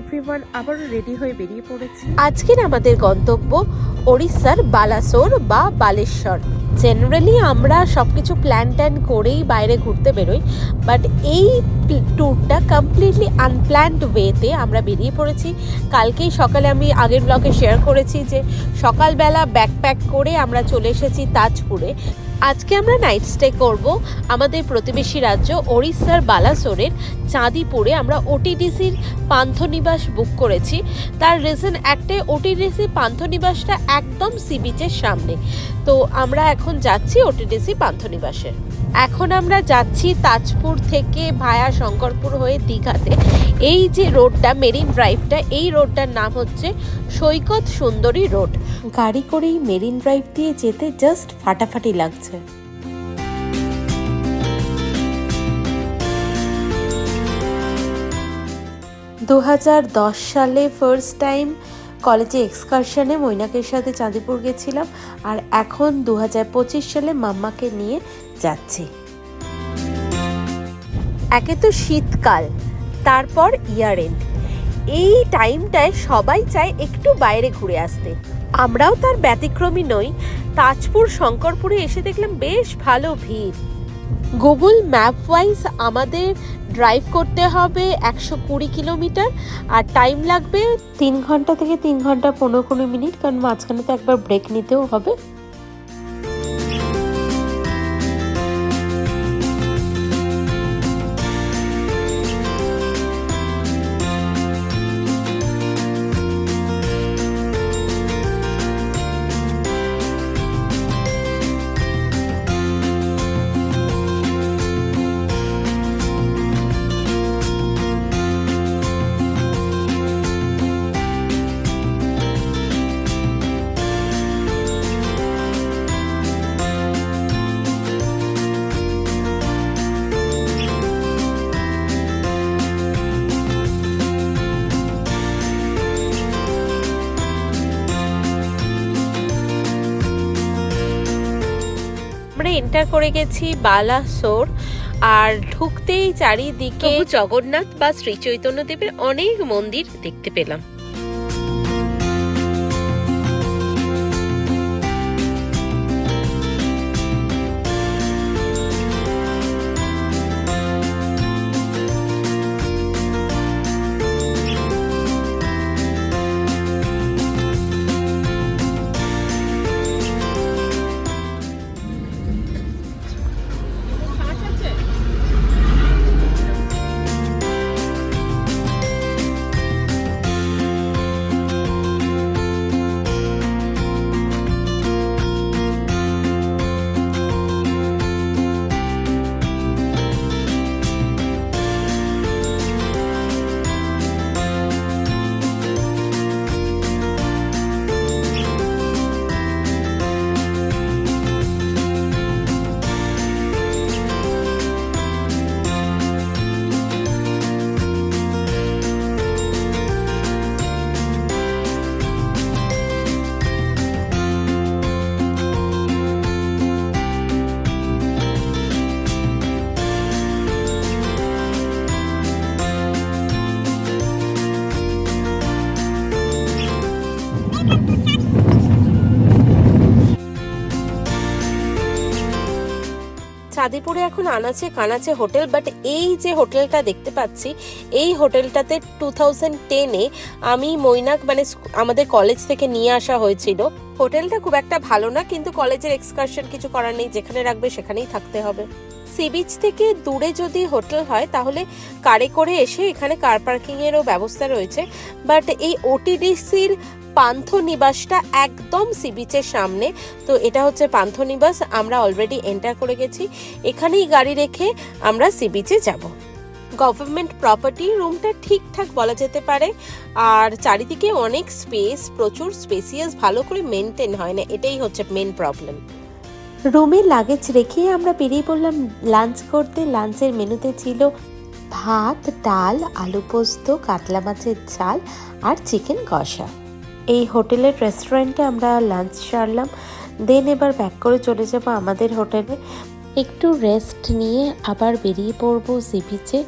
Everyone আবারও ready হয়ে বেরিয়ে পড়েছি। আজকের আমাদের গন্তব্য ওড়িশার বালাসোর বা বালেশ্বর। জেনারেলি আমরা সব কিছু প্ল্যান ট্যান করেই বাইরে ঘুরতে বেরোই বাট এই ট্যুরটা কমপ্লিটলি আনপ্ল্যান্ড ওয়েতে আমরা বেরিয়ে পড়েছি। কালকেই সকালে আমি আগের ব্লগে শেয়ার করেছি যে সকালবেলা ব্যাকপ্যাক করে আমরা চলে এসেছি তাজপুরে। আজকে আমরা নাইট স্টে করব আমাদের প্রতিবেশী রাজ্য ওড়িশার বালাসোরের চাঁদিপুরে। আমরা ওটিডিসির পান্থনিবাস বুক করেছি। তার রিজন একটাই ওটিডিসি পান্থনিবাসটা একদম সি বিচের সামনে। তো আমরা এখন যাচ্ছি ওটিডিসি পান্থনিবাসে। এখন আমরা যাচ্ছি তাজপুর থেকে ভায়া শঙ্করপুর হয়ে দীঘাতে। এই যে রোডটা, মেরিন ড্রাইভটা, এই রোডটার নাম হচ্ছে সৈকত সুন্দরী রোড। গাড়ি করেই মেরিন ড্রাইভ দিয়ে যেতে জাস্ট ফাটাফাটি লাগছে। দু হাজার দশ সালে ফার্স্ট টাইম কলেজে এক্সকারশনে মৈনাকের সাথে চাঁদিপুর গেছিলাম আর এখন দু হাজার পঁচিশ সালে মাম্মাকে নিয়ে যাচ্ছি। একে তো শীতকাল, তারপর ইয়ার এন্ড এই টাইমটায় সবাই চায় একটু বাইরে ঘুরে আসতে। আমরাও তার ব্যতিক্রমী নই। তাজপুর, শঙ্করপুরে এসে দেখলাম বেশ ভালো ভিড়। গুগল ম্যাপ ওয়াইজ আমাদের ড্রাইভ করতে হবে একশো কুড়ি কিলোমিটার, আর টাইম লাগবে তিন ঘণ্টা থেকে তিন ঘণ্টা পনেরো কুড়ি মিনিট, কারণ মাঝখানে তো একবার ব্রেক নিতেও হবে। এন্টার করে গেছি বালাসোর। আর ঢুকতেই চারিদিকে জগন্নাথ বা শ্রী চৈতন্যদেবের অনেক মন্দির দেখতে পেলাম। চাঁদিপুরে এখন আনাচে কানাচে হোটেল বাট এই যে হোটেলটা দেখতে পাচ্ছি, এই হোটেলটাতে টু থাউজেন্ড টেনে আমি মৈনাক মানে আমাদের কলেজ থেকে নিয়ে আসা হয়েছিল। হোটেলটা খুব একটা ভালো না, কিন্তু কলেজের এক্সকারশন কিছু করার নেই, যেখানে রাখবে সেখানেই থাকতে হবে। সি বিচ থেকে দূরে যদি হোটেল হয়, তাহলে কারে করে এসে এখানে কার পার্কিংয়েরও ব্যবস্থা রয়েছে বাট এই ওটিডিসির পান্থ নিবাসটা একদম সি বিচের সামনে। তো এটা হচ্ছে পান্থ নিবাস আমরা অলরেডি এন্টার করে গেছি। এখানেই গাড়ি রেখে আমরা সি বিচে যাব। গভর্নমেন্ট প্রপার্টি রুমটা ঠিকঠাক বলা যেতে পারে। আর চারিদিকে অনেক স্পেস প্রচুর স্পেসিয়াস ভালো করে মেনটেন হয় না। এটাই হচ্ছে মেন প্রবলেম রুমে লাগেজ রেখে আমরা বেরিয়ে পড়লাম। লাঞ্চ করতে লাঞ্চের মেনুতে ছিল ভাত, ডাল, আলু পোস্ত, কাতলা মাছের ঝাল আর চিকেন কষা। এই হোটেলের রেস্টুরেন্টে আমরা লাঞ্চ সারলাম। দেন এবার ব্যাক করে চলে যাব আমাদের হোটেলে একটু রেস্ট নিয়ে আবার বেরিয়ে পড়ব সি বিচে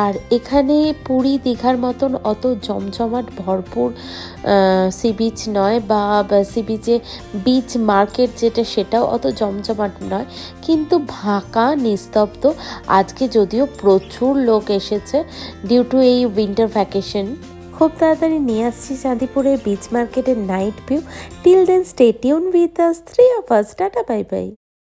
আর এখানে পুরী দীঘার মতন অত জমজমাট ভরপুর সি বিচ নয় বা সি বিচে বিচ মার্কেট যেটা সেটাও অত জমজমাট নয়। কিন্তু ফাঁকা নিস্তব্ধ, আজকে যদিও প্রচুর লোক এসেছে ডিউ টু এই উইন্টার ভ্যাকেশন খুব তাড়াতাড়ি নিয়ে আসছি চাঁদিপুরের বিচ মার্কেটের night view till then stay tuned with us three of us tata bye bye